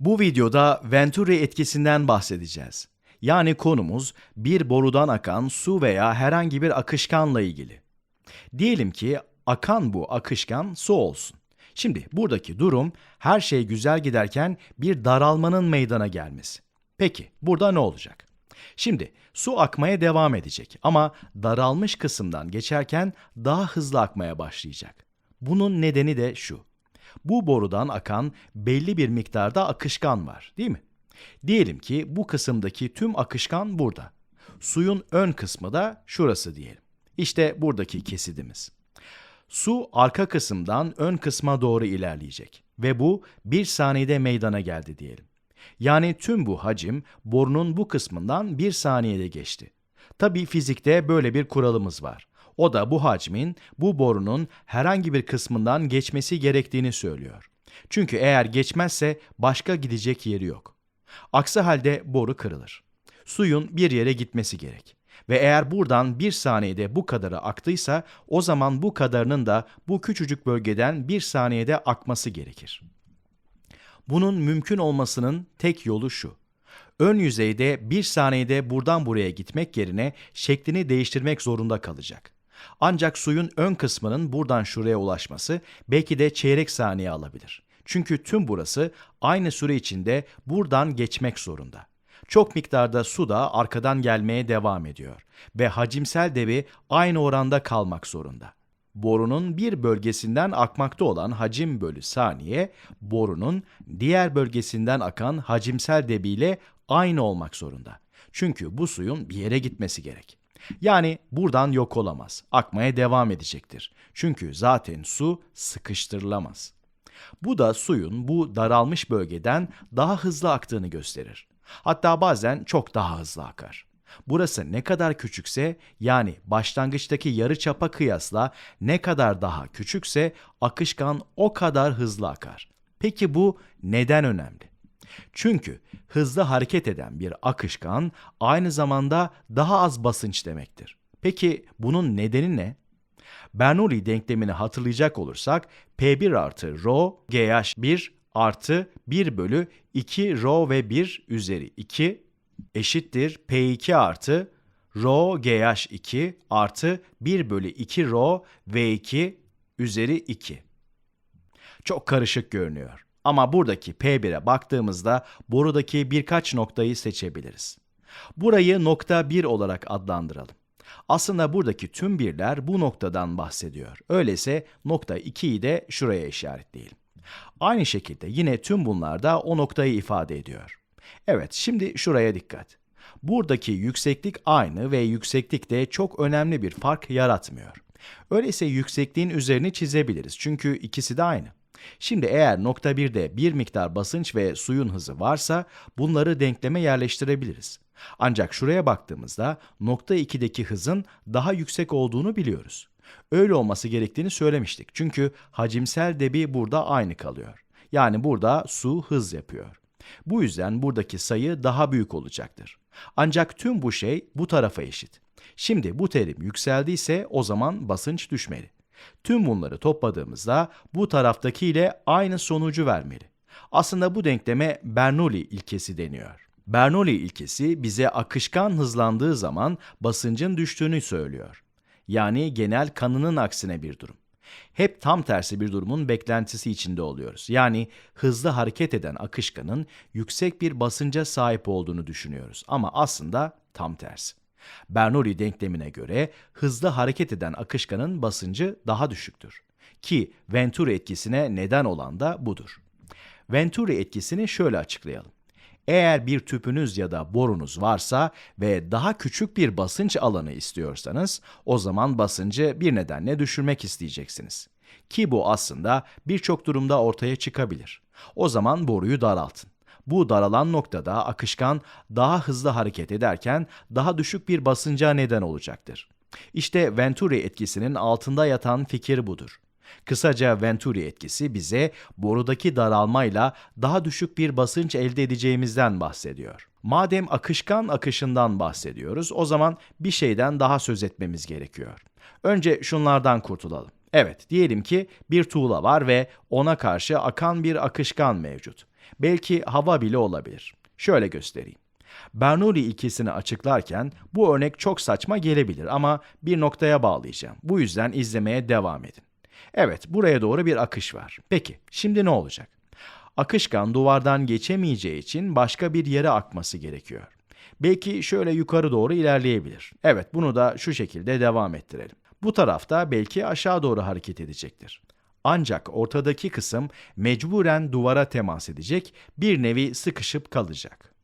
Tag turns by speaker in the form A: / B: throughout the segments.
A: Bu videoda Venturi etkisinden bahsedeceğiz. Yani konumuz bir borudan akan su veya herhangi bir akışkanla ilgili. Diyelim ki akan bu akışkan su olsun. Şimdi buradaki durum her şey güzel giderken bir daralmanın meydana gelmesi. Peki burada ne olacak? Şimdi su akmaya devam edecek ama daralmış kısımdan geçerken daha hızlı akmaya başlayacak. Bunun nedeni de şu. Bu borudan akan belli bir miktarda akışkan var, değil mi? Diyelim ki bu kısımdaki tüm akışkan burada. Suyun ön kısmı da şurası diyelim. İşte buradaki kesidimiz. Su arka kısımdan ön kısma doğru ilerleyecek ve bu bir saniyede meydana geldi diyelim. Yani tüm bu hacim borunun bu kısmından bir saniyede geçti. Tabii fizikte böyle bir kuralımız var. O da bu hacmin bu borunun herhangi bir kısmından geçmesi gerektiğini söylüyor. Çünkü eğer geçmezse başka gidecek yeri yok. Aksi halde boru kırılır. Suyun bir yere gitmesi gerek. Ve eğer buradan bir saniyede bu kadarı aktıysa o zaman bu kadarının da bu küçücük bölgeden bir saniyede akması gerekir. Bunun mümkün olmasının tek yolu şu. Ön yüzeyde bir saniyede buradan buraya gitmek yerine şeklini değiştirmek zorunda kalacak. Ancak suyun ön kısmının buradan şuraya ulaşması belki de çeyrek saniye alabilir. Çünkü tüm burası aynı süre içinde buradan geçmek zorunda. Çok miktarda su da arkadan gelmeye devam ediyor ve hacimsel debi aynı oranda kalmak zorunda. Borunun bir bölgesinden akmakta olan hacim bölü saniye, borunun diğer bölgesinden akan hacimsel debiyle aynı olmak zorunda. Çünkü bu suyun bir yere gitmesi gerek. Yani buradan yok olamaz, akmaya devam edecektir. Çünkü zaten su sıkıştırılamaz. Bu da suyun bu daralmış bölgeden daha hızlı aktığını gösterir. Hatta bazen çok daha hızlı akar. Burası ne kadar küçükse yani başlangıçtaki yarı çapa kıyasla ne kadar daha küçükse akışkan o kadar hızlı akar. Peki bu neden önemli? Çünkü hızlı hareket eden bir akışkan aynı zamanda daha az basınç demektir. Peki bunun nedeni ne? Bernoulli denklemini hatırlayacak olursak P1 artı rho GH1 artı 1 bölü 2 rho ve 1 üzeri 2 eşittir P2 artı rho GH2 artı 1 bölü 2 rho V2 üzeri 2. Çok karışık görünüyor. Ama buradaki P1'e baktığımızda borudaki birkaç noktayı seçebiliriz. Burayı nokta 1 olarak adlandıralım. Aslında buradaki tüm birler bu noktadan bahsediyor. Öyleyse nokta 2'yi de şuraya işaretleyelim. Aynı şekilde yine tüm bunlar da o noktayı ifade ediyor. Evet, şimdi şuraya dikkat. Buradaki yükseklik aynı ve yükseklik de çok önemli bir fark yaratmıyor. Öyleyse yüksekliğin üzerini çizebiliriz çünkü ikisi de aynı. Şimdi eğer nokta 1'de bir miktar basınç ve suyun hızı varsa bunları denkleme yerleştirebiliriz. Ancak şuraya baktığımızda nokta 2'deki hızın daha yüksek olduğunu biliyoruz. Öyle olması gerektiğini söylemiştik. Çünkü hacimsel debi burada aynı kalıyor. Yani burada su hız yapıyor. Bu yüzden buradaki sayı daha büyük olacaktır. Ancak tüm bu şey bu tarafa eşit. Şimdi bu terim yükseldiyse o zaman basınç düşmeli. Tüm bunları topladığımızda bu taraftaki ile aynı sonucu vermeli. Aslında bu denkleme Bernoulli ilkesi deniyor. Bernoulli ilkesi bize akışkan hızlandığı zaman basıncın düştüğünü söylüyor. Yani genel kanının aksine bir durum. Hep tam tersi bir durumun beklentisi içinde oluyoruz. Yani hızlı hareket eden akışkanın yüksek bir basınca sahip olduğunu düşünüyoruz ama aslında tam tersi. Bernoulli denklemine göre hızlı hareket eden akışkanın basıncı daha düşüktür. Ki Venturi etkisine neden olan da budur. Venturi etkisini şöyle açıklayalım. Eğer bir tüpünüz ya da borunuz varsa ve daha küçük bir basınç alanı istiyorsanız o zaman basıncı bir nedenle düşürmek isteyeceksiniz. Ki bu aslında birçok durumda ortaya çıkabilir. O zaman boruyu daraltın. Bu daralan noktada akışkan daha hızlı hareket ederken daha düşük bir basınca neden olacaktır. İşte Venturi etkisinin altında yatan fikir budur. Kısaca Venturi etkisi bize borudaki daralmayla daha düşük bir basınç elde edeceğimizden bahsediyor. Madem akışkan akışından bahsediyoruz, o zaman bir şeyden daha söz etmemiz gerekiyor. Önce şunlardan kurtulalım. Evet, diyelim ki bir tuğla var ve ona karşı akan bir akışkan mevcut. Belki hava bile olabilir. Şöyle göstereyim. Bernoulli ikisini açıklarken bu örnek çok saçma gelebilir ama bir noktaya bağlayacağım. Bu yüzden izlemeye devam edin. Evet, buraya doğru bir akış var. Peki, şimdi ne olacak? Akışkan duvardan geçemeyeceği için başka bir yere akması gerekiyor. Belki şöyle yukarı doğru ilerleyebilir. Evet, bunu da şu şekilde devam ettirelim. Bu tarafta belki aşağı doğru hareket edecektir. Ancak ortadaki kısım mecburen duvara temas edecek, bir nevi sıkışıp kalacak.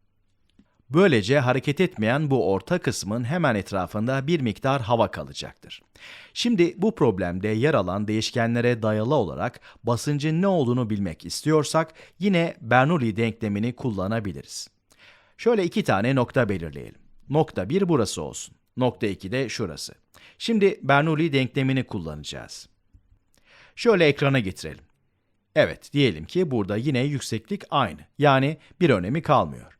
A: Böylece hareket etmeyen bu orta kısmın hemen etrafında bir miktar hava kalacaktır. Şimdi bu problemde yer alan değişkenlere dayalı olarak basıncın ne olduğunu bilmek istiyorsak yine Bernoulli denklemini kullanabiliriz. Şöyle iki tane nokta belirleyelim. Nokta 1 burası olsun. Nokta 2 de şurası. Şimdi Bernoulli denklemini kullanacağız. Şöyle ekrana getirelim. Evet, diyelim ki burada yine yükseklik aynı. Yani bir önemi kalmıyor.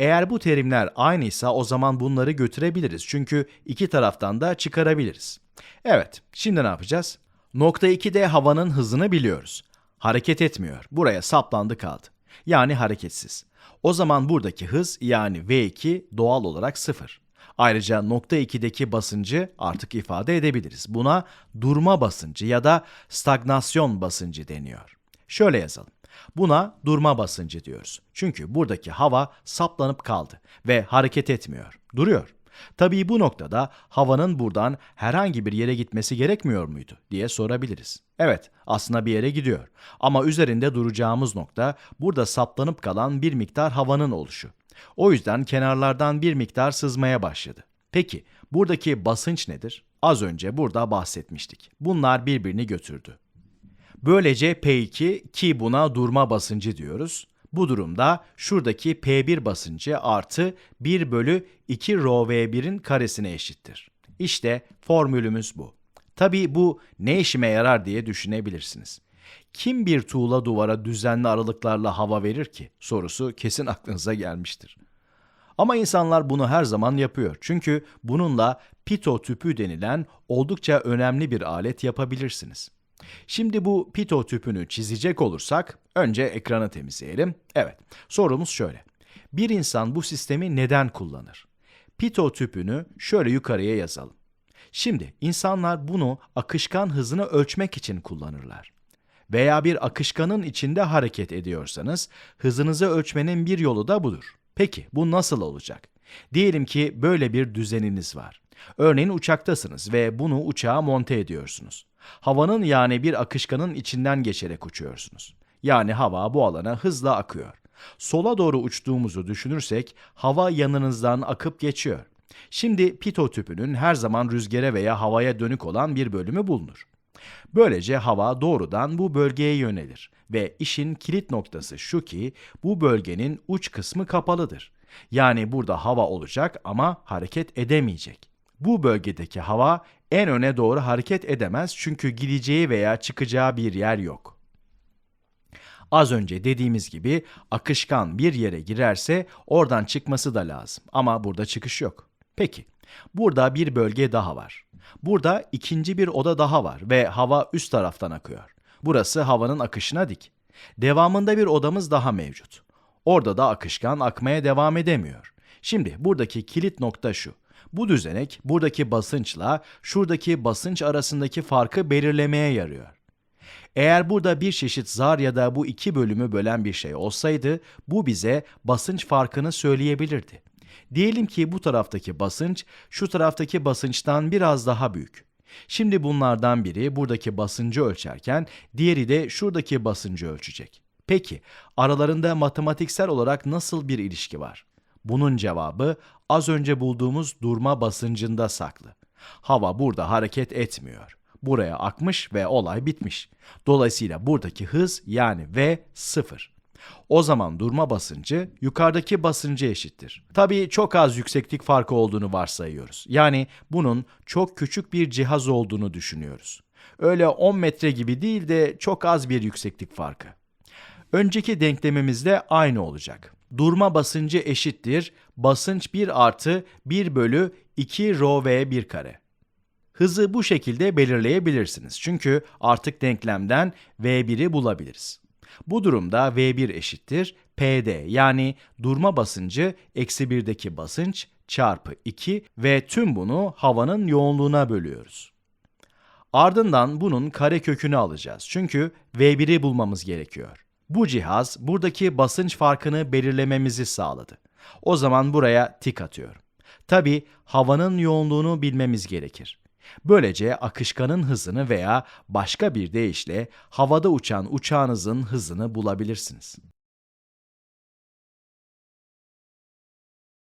A: Eğer bu terimler aynıysa o zaman bunları götürebiliriz. Çünkü iki taraftan da çıkarabiliriz. Evet, şimdi ne yapacağız? Nokta 2'de havanın hızını biliyoruz. Hareket etmiyor. Buraya saplandı kaldı. Yani hareketsiz. O zaman buradaki hız yani V2 doğal olarak sıfır. Ayrıca nokta 2'deki basıncı artık ifade edebiliriz. Buna durma basıncı ya da stagnasyon basıncı deniyor. Şöyle yazalım. Buna durma basıncı diyoruz. Çünkü buradaki hava saplanıp kaldı ve hareket etmiyor, duruyor. Tabii bu noktada havanın buradan herhangi bir yere gitmesi gerekmiyor muydu diye sorabiliriz. Evet, aslında bir yere gidiyor. Ama üzerinde duracağımız nokta burada saplanıp kalan bir miktar havanın oluşu. O yüzden kenarlardan bir miktar sızmaya başladı. Peki, buradaki basınç nedir? Az önce burada bahsetmiştik. Bunlar birbirini götürdü. Böylece P2 ki buna durma basıncı diyoruz. Bu durumda şuradaki P1 basıncı artı 1 bölü 2 rho V1'in karesine eşittir. İşte formülümüz bu. Tabii bu ne işime yarar diye düşünebilirsiniz. Kim bir tuğla duvara düzenli aralıklarla hava verir ki? Sorusu kesin aklınıza gelmiştir. Ama insanlar bunu her zaman yapıyor. Çünkü bununla pito tüpü denilen oldukça önemli bir alet yapabilirsiniz. Şimdi bu pito tüpünü çizecek olursak önce ekranı temizleyelim. Evet, sorumuz şöyle. Bir insan bu sistemi neden kullanır? Pito tüpünü şöyle yukarıya yazalım. Şimdi insanlar bunu akışkan hızını ölçmek için kullanırlar. Veya bir akışkanın içinde hareket ediyorsanız hızınızı ölçmenin bir yolu da budur. Peki bu nasıl olacak? Diyelim ki böyle bir düzeniniz var. Örneğin uçaktasınız ve bunu uçağa monte ediyorsunuz. Havanın yani bir akışkanın içinden geçerek uçuyorsunuz. Yani hava bu alana hızla akıyor. Sola doğru uçtuğumuzu düşünürsek hava yanınızdan akıp geçiyor. Şimdi pito tüpünün her zaman rüzgara veya havaya dönük olan bir bölümü bulunur. Böylece hava doğrudan bu bölgeye yönelir ve işin kilit noktası şu ki bu bölgenin uç kısmı kapalıdır. Yani burada hava olacak ama hareket edemeyecek. Bu bölgedeki hava en öne doğru hareket edemez çünkü gideceği veya çıkacağı bir yer yok. Az önce dediğimiz gibi akışkan bir yere girerse oradan çıkması da lazım ama burada çıkış yok. Peki, burada bir bölge daha var. Burada ikinci bir oda daha var ve hava üst taraftan akıyor. Burası havanın akışına dik. Devamında bir odamız daha mevcut. Orada da akışkan akmaya devam edemiyor. Şimdi buradaki kilit nokta şu. Bu düzenek buradaki basınçla şuradaki basınç arasındaki farkı belirlemeye yarıyor. Eğer burada bir çeşit zar ya da bu iki bölümü bölen bir şey olsaydı bu bize basınç farkını söyleyebilirdi. Diyelim ki bu taraftaki basınç şu taraftaki basınçtan biraz daha büyük. Şimdi bunlardan biri buradaki basıncı ölçerken diğeri de şuradaki basıncı ölçecek. Peki aralarında matematiksel olarak nasıl bir ilişki var? Bunun cevabı az önce bulduğumuz durma basıncında saklı. Hava burada hareket etmiyor. Buraya akmış ve olay bitmiş. Dolayısıyla buradaki hız yani V sıfır. O zaman durma basıncı yukarıdaki basıncı eşittir. Tabii çok az yükseklik farkı olduğunu varsayıyoruz. Yani bunun çok küçük bir cihaz olduğunu düşünüyoruz. Öyle 10 metre gibi değil de çok az bir yükseklik farkı. Önceki denklemimiz de aynı olacak durma basıncı eşittir basınç 1 artı 1 bölü 2 rho v 1 kare. Hızı bu şekilde belirleyebilirsiniz. Çünkü artık denklemden V1'i bulabiliriz. Bu durumda V1 eşittir PD yani durma basıncı eksi 1'deki basınç çarpı 2 ve tüm bunu havanın yoğunluğuna bölüyoruz. Ardından bunun karekökünü alacağız. Çünkü V1'i bulmamız gerekiyor. Bu cihaz buradaki basınç farkını belirlememizi sağladı. O zaman buraya tik atıyorum. Tabi havanın yoğunluğunu bilmemiz gerekir. Böylece akışkanın hızını veya başka bir deyişle havada uçan uçağınızın hızını bulabilirsiniz.